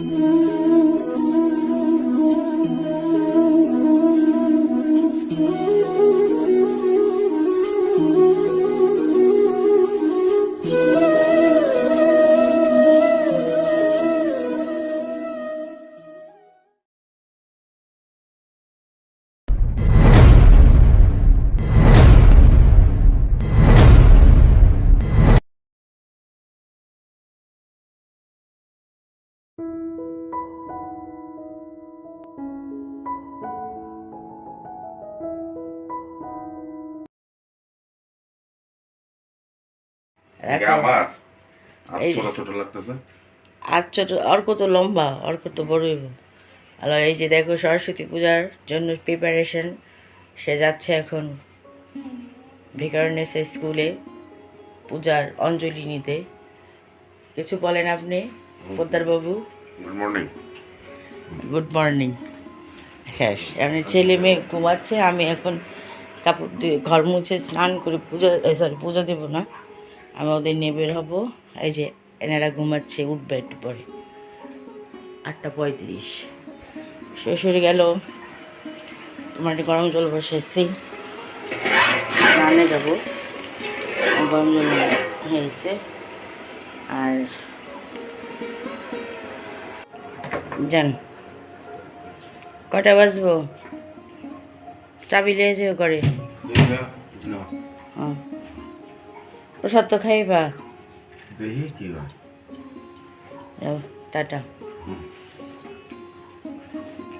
এটা এখন আবার? আর ছোট ছোট লাগতেছে? আর ছোট অর্ক তো লম্বা অর্ক তো বড়ই হলো এই যে দেখো সরস্বতী পূজার জন্য প্রিপারেশন সে যাচ্ছে এখন ভিকারনেস স্কুলে পূজার অঞ্জলি নিতে। কিছু বলেন আপনি পোদ্দারবাবু? গুড মর্নিং গুড মর্নিং শেষ এমনি ছেলে মেয়ে ঘুমাচ্ছে আমি এখন কাপড় দিয়ে ঘর মুছে স্নান করে পূজা সরি পূজা দেবো না। আমি ওদের নিয়ে বের হব। এই যে, এনারা ঘুমাচ্ছে, উঠবে একটু পরে। আটটা পঁয়ত্রিশ। শ্বশুর গেল। তোমার একটু গরম জল বসেছি স্নানে যাব। গরম জল হয়েছে আর যান কটা বাজবো? চাবি করে হ্যাঁ। প্রসাদ তো খাইবা? টাটা।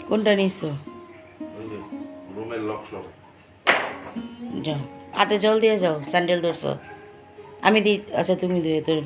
কোনটা নিছো? যাও। হাতে জল দিয়ে যাও স্যান্ডেল ধরছো। আমি দিই আচ্ছা তুমি দিয়ে তোর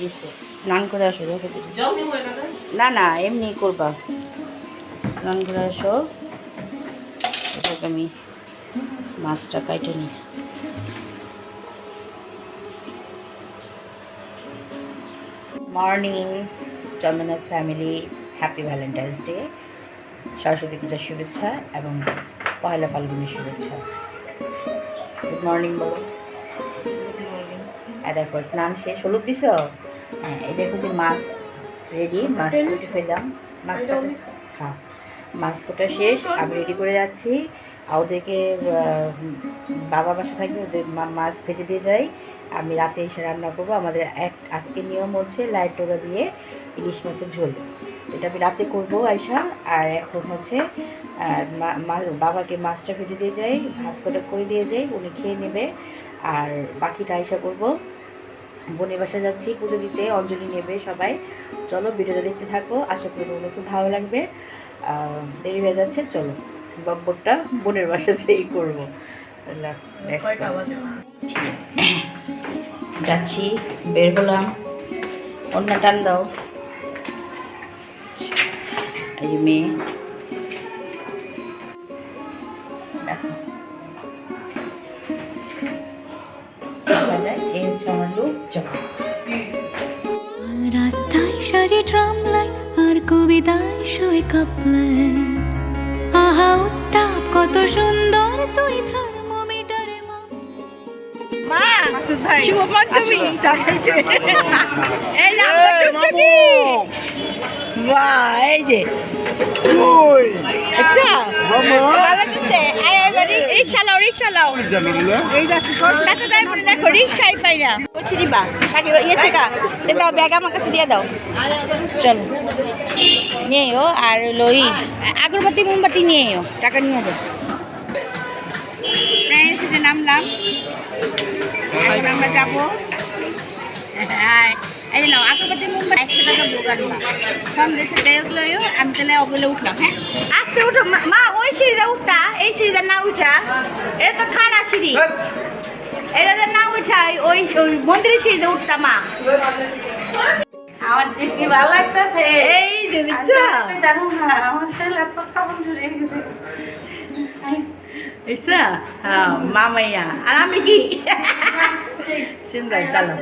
দিচ্ছে স্নান করে আসো দেখো। না না এমনি করবা। স্নান করে আসো। এটাকে আমি মাছটা নিই। Morning Chandana's family happy Valentine's day Saraswati পূজার শুভেচ্ছা এবং পয়লা ফাল্গুনের শুভেচ্ছা। গুড মর্নিং বলো। দেখো স্নান শেষ হলুদ দিছ? হ্যাঁ এই দেখো যে মাছ রেডি মাছ কুটে ফেললাম। মাছ হ্যাঁ মাছ কোটা শেষ আমি রেডি করে যাচ্ছি। ওদেরকে বাবা বাসা থাকবে ওদের মাছ ভেজে দিয়ে যাই। আমি রাতে এসে রান্না করব। আমাদের এক আজকে নিয়ম হচ্ছে লাইট টোকা দিয়ে ইলিশ মাছের ঝোল। এটা আমি রাতে করব আয়সা আর এখন হচ্ছে বাবাকে মাছটা ভেজে দিয়ে যাই ভাত করে করে দিয়ে যাই উনি খেয়ে নেবে। আর বাকিটা আয়সা করব। বোনের বাসা যাচ্ছি পুজো দিতে অঞ্জলি নেবে সবাই। চলো ভিডিওটা দেখতে থাকো আশা করি তোমাদের খুব ভালো লাগবে। দেরি হয়ে যাচ্ছে চলো। বব্বরটা বোনের বাসা যেই করব. যাচ্ছি বের হলাম। অন্য টান দাও। এই মেয়ে। সাজে ট্রাম লাইন আর কবিতায় সই কাপলেন আহা উত্তাপ কত সুন্দর তুই থার্মোমিটারে মা শুভ পঞ্চমী চা খাইতে এই যে বাহ এই যে। আচ্ছা। ভালো লাগছে। এই, এই, রি- রিক্সা লাও রিক্সা লাও এই দেখো বলে দেখো রিক্সাই পাই না। কইছি দিবা সাকিব ইয়ে থেকে দে দাও ব্যাগ আমার কাছে দিয়ে দাও। চলো। নিয়ে এও আর লই। আগরবাতি মোমবাতি নিয়ে এও টাকা নিয়ে যাও। ফ্রেন্ডস যে নামলাম। এখন আমরা যাব। হ্যাঁ এই নাও আগরবাতি মোমবাতি একশো টাকা দোকান মা সন্দেশের গায়ক লইও আমি তাহলে ওগুলো উঠলাম হ্যাঁ? আস্তে উঠো মা- ওই সিঁড়িটা উঠতা এই সিঁড়িটা না উঠা। এটা তো খাড়া সিঁড়ি। এটা তো না উঠা ওই ওই মন্দিরের সিঁড়িতে উঠতা মা। আমার যে কি ভালো লাগতেছে? এই দেখছ জানো না আমার শরীর এত কাপড় ঝুলিয়ে গেছে। দেখছ হ্যাঁ মামাইয়া আর আমি কি সুন্দর চলো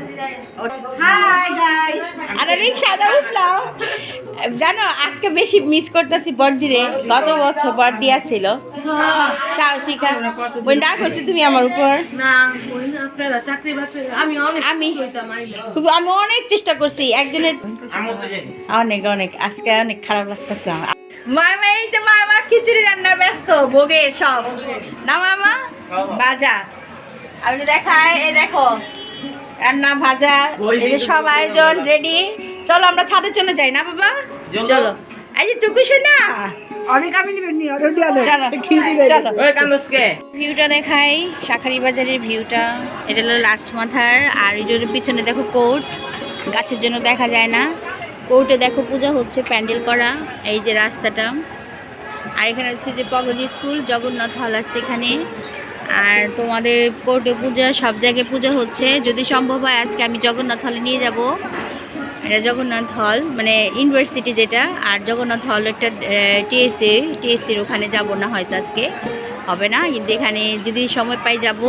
হাই গাইস আরে রিক্সাটা উঠলাম জানো আজকে বেশি মিস করতেছি বর্দিরে গত বছর বর্দি আসছিল সাহসিকা। বোন ডাক হয়েছে তুমি আমার উপর। না ওই না আপনারা চাকরি বাকরি আমি অনেক আমি খুব আমি অনেক চেষ্টা করছি। একজনের অনেক অনেক। আজকে অনেক খারাপ লাগতেছে আমার। মামা এই যে মামা খিচুড়ি রান্নার ব্যস্ত ভোগের সব। না মামা? ভাজা। আপনি দেখায় এই দেখো রান্না ভাজা এই যে সব আয়োজন রেডি চলো আমরা ছাদে চলে যাই না বাবা? চলো। এই যে টুকু না অনেক আমি চলো চলো। ভিউটা দেখাই শাখারি বাজারের ভিউটা। এটা হলো লাস্ট মাথার। আর এই জন্য পিছনে দেখো কোর্ট। গাছের জন্য দেখা যায় না। কোর্টে দেখো, পূজা হচ্ছে প্যান্ডেল করা, এই যে রাস্তাটা। আর এখানে হচ্ছে যে পগজি স্কুল, জগন্নাথ হল আছে এখানে। আর তোমাদের কোর্টে পূজা, সব জায়গায় পূজা হচ্ছে। যদি সম্ভব হয়, আজকে আমি জগন্নাথ হলে নিয়ে যাব। এটা জগন্নাথ হল মানে ইউনিভার্সিটি যেটা। আর জগন্নাথ হল একটা টিএসসি, টিএসসির ওখানে যাব না হয়তো আজকে। হবে না, কিন্তু এখানে যদি সময় পাই যাব।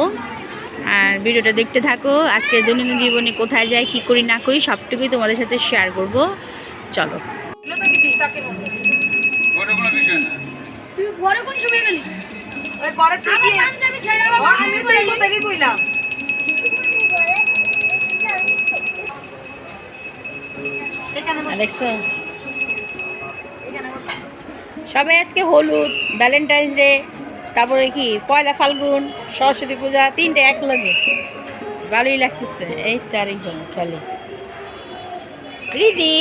আর ভিডিওটা দেখতে থাকো। আজকে দৈনন্দিন জীবনে কোথায় যাই কী করি না করি সবটুকুই তোমাদের সাথে শেয়ার করব। চলো। দেখছ? সবাই আজকে হলুদ ভ্যালেন্টাইন্স ডে তারপরে কি, পয়লা ফাল্গুন, সরস্বতী পূজা, তিনটে এক লগে ভালোই লাগতেছে, এই তো আরেকজন খেলে। রিদি!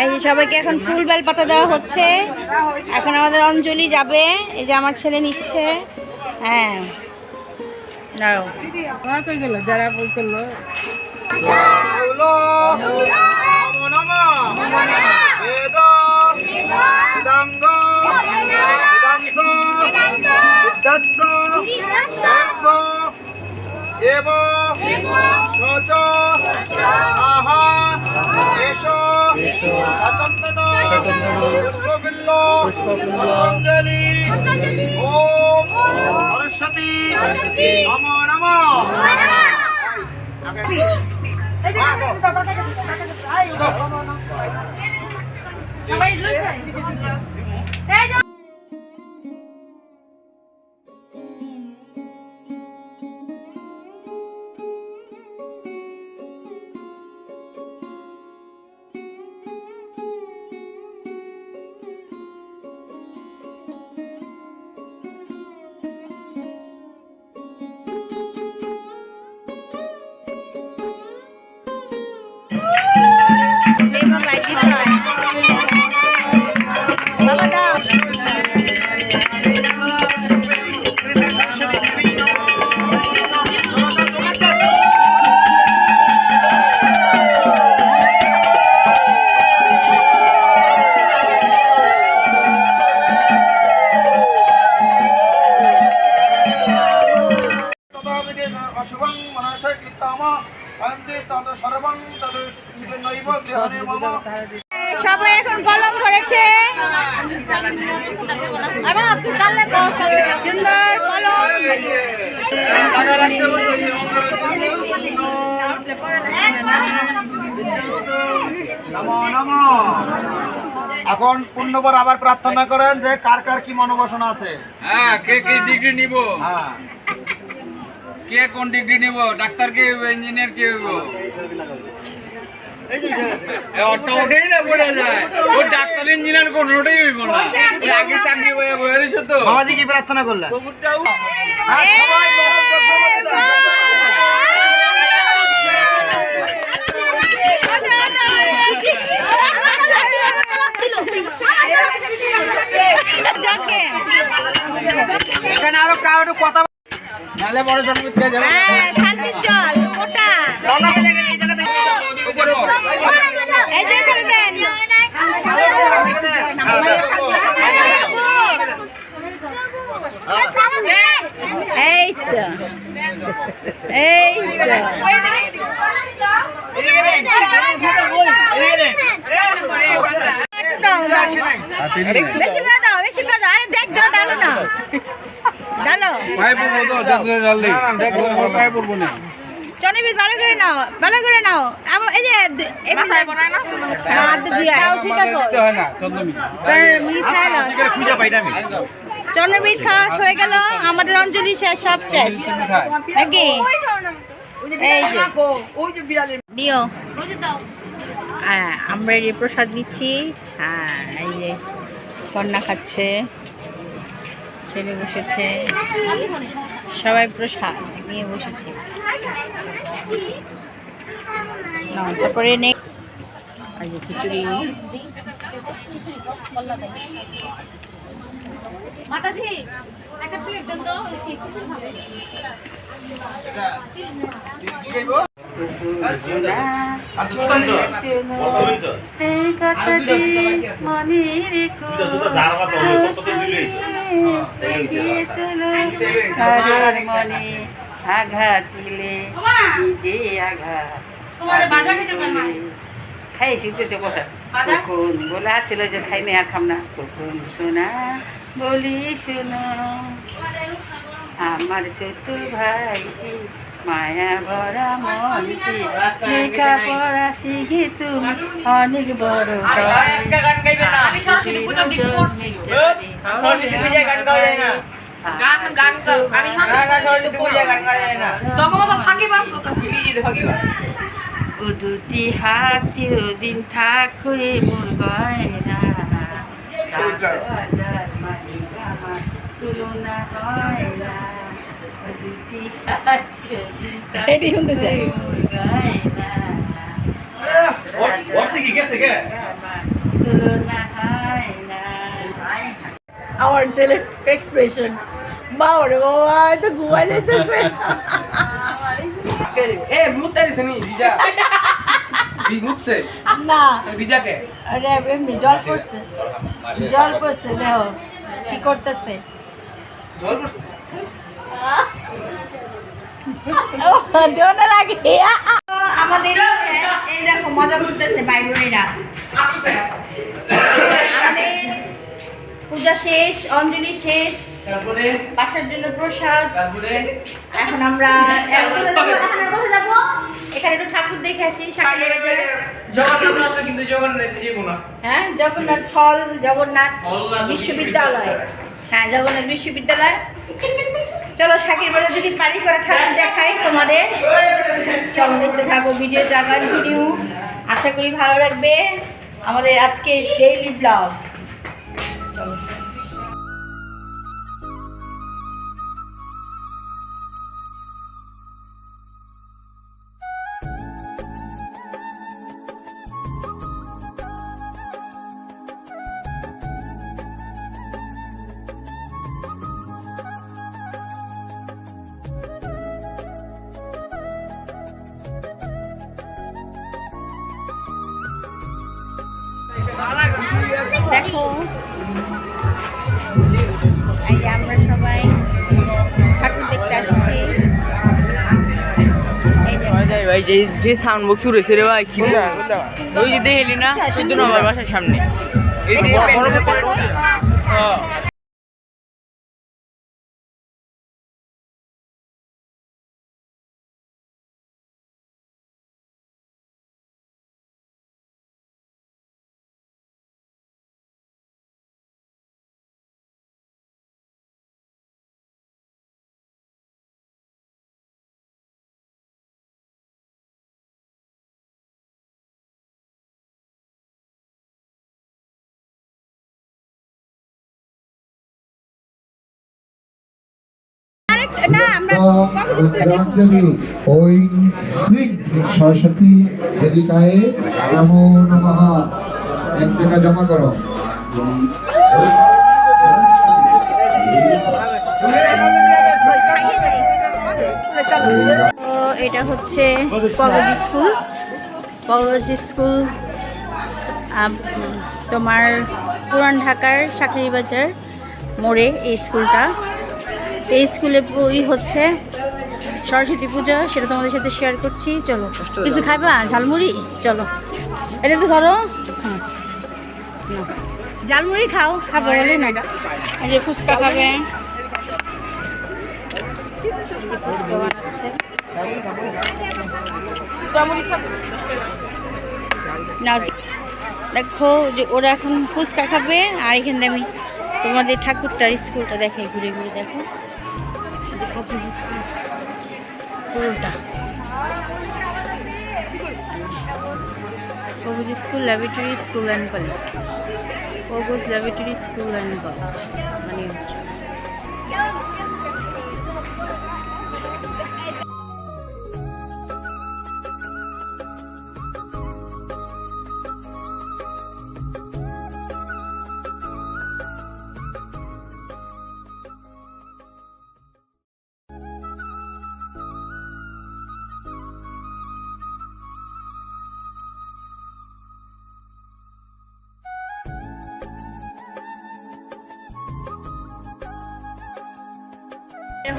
এই যে সবাইকে এখন ফুল বেল পাতা দেওয়া হচ্ছে এখন আমাদের অঞ্জলি যাবে এই যে আমার ছেলে নিচ্ছে হ্যাঁ সচ আহা পুষ্পপুষ্পাঞ্জলি ওম সরস্বতী নমো সবাই এখন কলম ধরেছে। সুন্দর কলম। নমো নমো। এখন পূর্ণবার আবার প্রার্থনা করেন যে কার কার কি মনোবাসনা আছে? হ্যাঁ কে কি ডিগ্রি নিব? হ্যাঁ। কে কোন ডিগ্রি নিব? ডাক্তার কে ইঞ্জিনিয়ার কে হইব? অটো না যায়। ডাক্তার ইঞ্জিনিয়ার কোনোটাই হইব না। ওই আগে চাকরি বয়ে বয়ে রয়েছে তো। বাবাজি কি প্রার্থনা করলেন? সবাই কলম চক্রবর্তী দাও। এখানে আরও কারও কথা নালে বড় জন্ম থেকে যাবে হ্যাঁ, শান্তির জল ওটা। এই যে এখানে দেন। এই তো। এই তো। বেশি করে দাও। বেশি করে দাও আরে দেখ দাও ডালো না। ডালো পায়ে পড়ব তো যন্ত্রে ডাললি দেখো পায়ে পড়ব না। চনিবিদ ভালো করে নাও ভালো করে নাও। আবার এই যে হাত দিয়ে হয় না চন্দ্রমি। চন্দ্রমিত খাওয়া খুঁজে পাইটা আমি। চন্দ্রমিত খাওয়া হয়ে গেল আমাদের অঞ্জলি শেষ সব শেষ। নাকি? এই যে। দিও। হ্যাঁ আমরা এই প্রসাদ নিচ্ছি হ্যাঁ এই যে। কন্যা খাচ্ছে ছেলে বসেছে। সবাই প্রসাদ নিয়ে বসেছে। তারপরে নে। খিচুড়ি। মাতাজি একটা প্লেট দেন তো কিছু খাবে? মনে রেখো মনে আঘাত দিলে নিজে আঘাত খাই বসা বলা ছিল যে খাই না আর খাম না কখন শোনা বলি শোনো আমার চতুর ভাইটি মায়া ভরা মনটি লেখাপড়া শিখে তুমি। অনেক বড় গান গান আমি সরস্বতী পুজো গান গাওয়া যায় না। তখন ফাঁকি বাস করতেছি ও দুটি হাত চিরদিন থাক হয়ে মোর গয়না। তুলনা হয় না। হয় না আমার ছেলের এক্সপ্রেশন বাবা রে বাবা তো ঘুমা যেতেছে এ মুত তারিছে নি ভিজা। না। ভিজাকে আরে এমনি জল পড়ছে। জল পড়ছে দেখো কি করতেছে। জল পড়ছে? দেওয়ানোর আগে আমাদের এই দেখো মজা করতেছে ভাই বোনেরা আমাদের পূজা শেষ অঞ্জলি শেষ তারপরে বাসার জন্য প্রসাদ তারপরে এখন আমরা? এখন আমরা কোথায় যাব? এখানে একটু ঠাকুর দেখে আসি জগন্নাথ কিন্তু জগন্নাথ না হ্যাঁ জগন্নাথ হল জগন্নাথ বিশ্ববিদ্যালয় হ্যাঁ জগন্নাথ বিশ্ববিদ্যালয় চলো শাকির বাজার যদি পারি করে ঠাকুর দেখাই তোমাদের। চলো দেখতে থাকো ভিডিও জাগান ভিডিও আশা করি ভালো লাগবে। আমাদের আজকে ডেইলি ব্লগ দেখো এই যে আমরা সবাই ঠাকুর দেখতে আসছি ভাই ভাই যে যে সাউন্ড বক্স উড়েছে রে ভাই কি ওই যে দেখলি না আমার বাসার সামনে না আমরা ওই শ্রী সরস্বতী দেবিকায় নমো নমঃ। এক টাকা জমা করো। তো এটা হচ্ছে কলেজ স্কুল। কলেজ স্কুল তোমার পুরান ঢাকার চাকরি বাজার মোড়ে এই স্কুলটা। এই স্কুলে ওই হচ্ছে সরস্বতী পূজা সেটা তোমাদের সাথে শেয়ার করছি। চলো কিছু খাইবা? ঝালমুড়ি? চলো। এটা তো ধরো। ঝালমুড়ি খাও খাব বলে না। এই যে ফুচকা খাবে। না দেখো যে ওরা এখন ফুচকা খাবে আর এখানে আমি তোমাদের ঠাকুরটার স্কুলটা দেখে ঘুরে ঘুরে দেখো। স্কুল পুরোটা। কবুজ school laboratory school and college. কবুজ laboratory school and college. মানে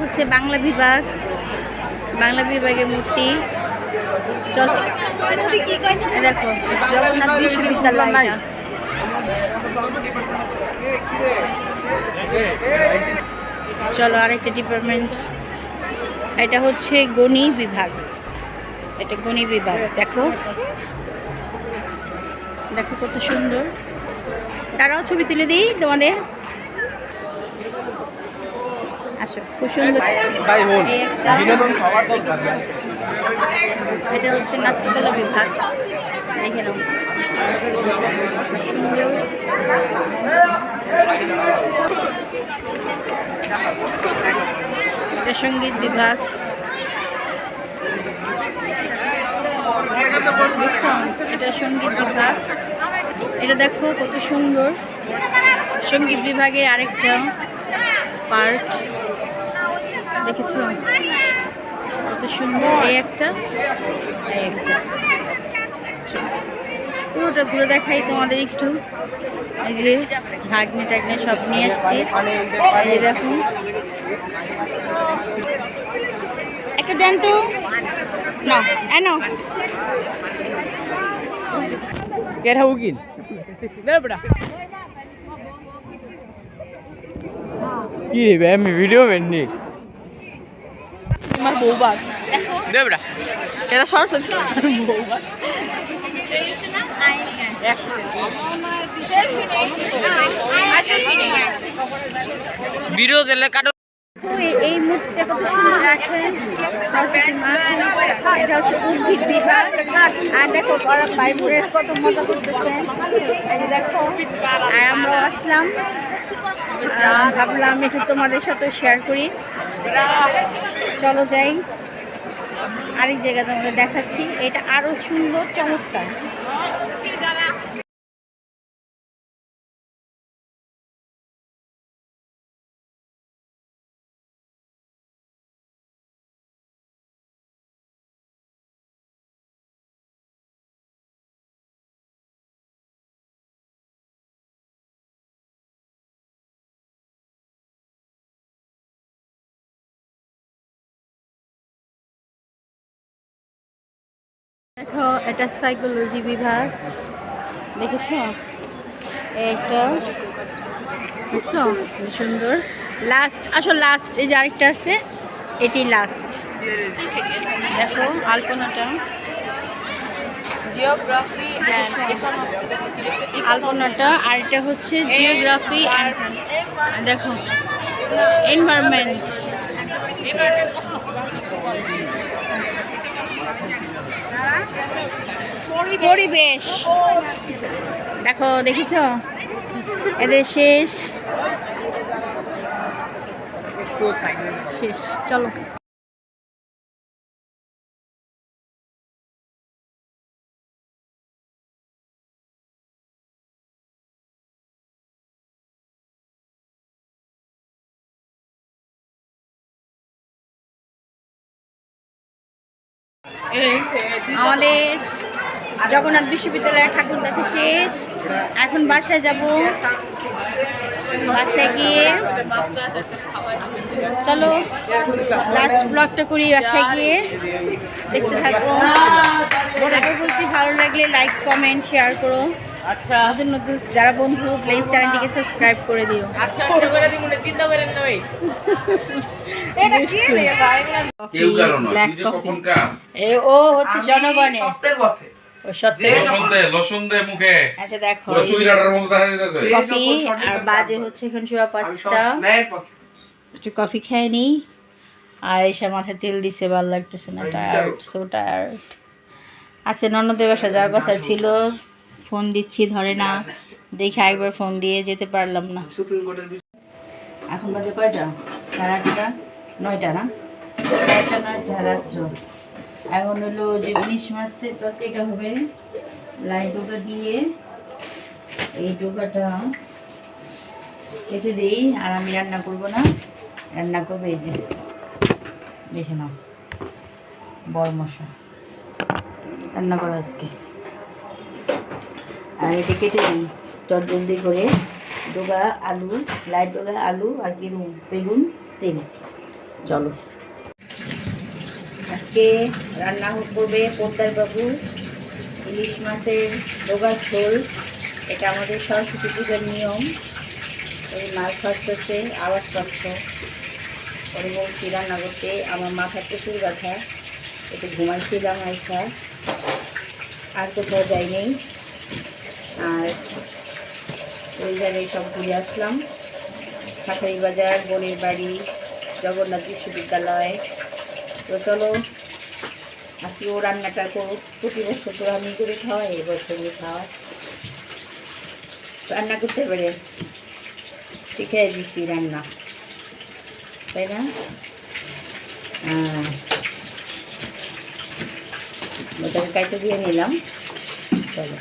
হচ্ছে বাংলা বিভাগ। বাংলা বিভাগের মূর্তি। দেখো, জগন্নাথ বিশ্ববিদ্যালয়। চলো আরেকটা ডিপার্টমেন্ট এটা হচ্ছে গণি বিভাগ। এটা গণি বিভাগ, দেখো। দেখো কত সুন্দর। তারাও ছবি তুলে দিই তোমাদের। আসো খুব সুন্দর। এটা হচ্ছে নাট্যকলা বিভাগ। দেখে নাও। এটা সংগীত বিভাগ। এটা সংগীত বিভাগ। এটা দেখো কত সুন্দর। সংগীত বিভাগের আরেকটা পার্ট। দেখেছ? কত সুন্দর। এই একটা পুরোটা ঘুরে দেখাই তোমাদের একটু। এই যে ভাগ্নে টাগ্নে সব নিয়ে আসছি। এই দেখুন একটা দেন তো। না এনো কেরা উকিল দে বেটা। কি রে আমি ভিডিও বেননি তোমার বৌবাগ দে বেটা। এটা সরস্বতী বৌবাগ ভিডিও দিলে কাটো। এই- এই মূর্তিটা কত সুন্দর আছে সরস্বতী মা এটা হচ্ছে উদ্ভিদ বিভাগ। আর দেখো ওরা কত মজা করতেছে। দেখো আর আমরা আসলাম। ভাবলাম একটু তোমাদের সাথে শেয়ার করি। চলো যাই। আরেক জায়গা তোমাদের দেখাচ্ছি। এটা আরও সুন্দর চমৎকার। দেখো এটা সাইকোলজি বিভাগ। দেখেছ? এটা বুঝছ সুন্দর। লাস্ট আসো লাস্ট এই যে আরেকটা আছে এটি লাস্ট দেখো আলপনাটা। জিওগ্রাফি আলপনাটা আর এটা হচ্ছে জিওগ্রাফি দেখো এনভায়রনমেন্ট পরিবেশ। দেখো দেখিছ? এদের শেষ। শেষ চলো। আমাদের জগন্নাথ বিশ্ববিদ্যালয়ের ঠাকুর দেখা শেষ। এখন বাসায় যাব। বাসায় গিয়ে চলো লাস্ট ব্লগটা করি বাসায় গিয়ে। দেখতে থাকো। আগে বলছি ভালো লাগলে লাইক কমেন্ট শেয়ার করো। আচ্ছা। নতুন নতুন যারা বন্ধু প্লিজ চ্যানেলটিকে সাবস্ক্রাইব করে দিও। আচ্ছা আচ্ছা করে চিন্তা করেন না ভাই। কখন এ ও হচ্ছে জনগণের। লসন দে লসন দে আচ্ছা দেখো আর বাজে হচ্ছে এখন সোয়া পাঁচটা। একটু কফি খেয়ে আর এসে মাথায় তেল দিছে ভালো লাগতেছে না টায়ার্ড সো টায়ার্ড আচ্ছা ননদের বাসা যাওয়ার কথা ছিল। ফোন দিচ্ছি ধরে না। দেখে একবার ফোন দিয়ে যেতে পারলাম না। এখন বাজে কয়টা? সাড়ে আটটা? নয়টা না? নয়টা রাত্র এখন হলো যে ইলিশ মাছের তরকারিটা হবে, লাই ডোকা দিয়ে। এই ডোকাটা কেটে দিই, আর আমি রান্না করব না। রান্না করব এই যে, দেখে নাও বড় মশা রান্না করো আজকে। আর এটা কেটে দিই চট জলদি করে। ডোগা, আলু লাইট ডোগা, আলু আর কি বেগুন, সেম। চলো। আজকে রান্না করবে বাবু ইলিশ মাছের ডোগা ঝোল। এটা আমাদের সরস্বতী পূজার নিয়ম। এই মাছ ভাজতেছে, আওয়াজ পাচ্ছ। পরে বলছি রান্না করতে, আমার মাথা প্রচুর ব্যথা। একটু ঘুমাইছিলাম আইসা। আর কোথাও যাই নেই আর ওই জায়গায় সব ঘুরে আসলাম। খাতারি বাজার, বনের বাড়ি, জগন্নাথ বিশ্ববিদ্যালয়। তো চলো আজকে ও রান্নাটা করুক প্রতি বছর তো আমি করে খাওয়াই এবছর খাওয়াই। রান্না করতে পারে। শিখে দিচ্ছি রান্না। তাই না? হ্যাঁ। ওটাকে কাইটে দিয়ে নিলাম। চলো।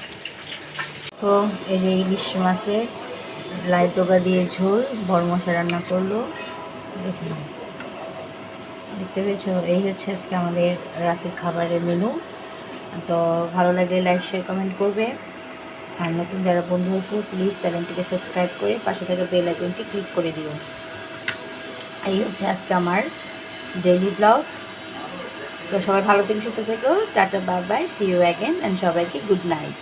তো এই যে ইলিশ মাছের লাই দিয়ে ঝোল বড় মশলা রান্না করল। দেখে নাও দেখতে পেয়েছ? এই হচ্ছে আজকে আমাদের রাতের খাবারের মেনু তো ভালো লাগলে লাইক শেয়ার কমেন্ট করবে। আর নতুন যারা বন্ধু হয়েছে প্লিজ চ্যানেলটিকে সাবস্ক্রাইব করে পাশে থেকে বেল আইকনটি ক্লিক করে দিও। এই হচ্ছে আজকে আমার ডেইলি ব্লগ তো সবাই ভালো থেকে, সুস্থ থেকো। Tata bye bye see you again and সবাইকে গুড নাইট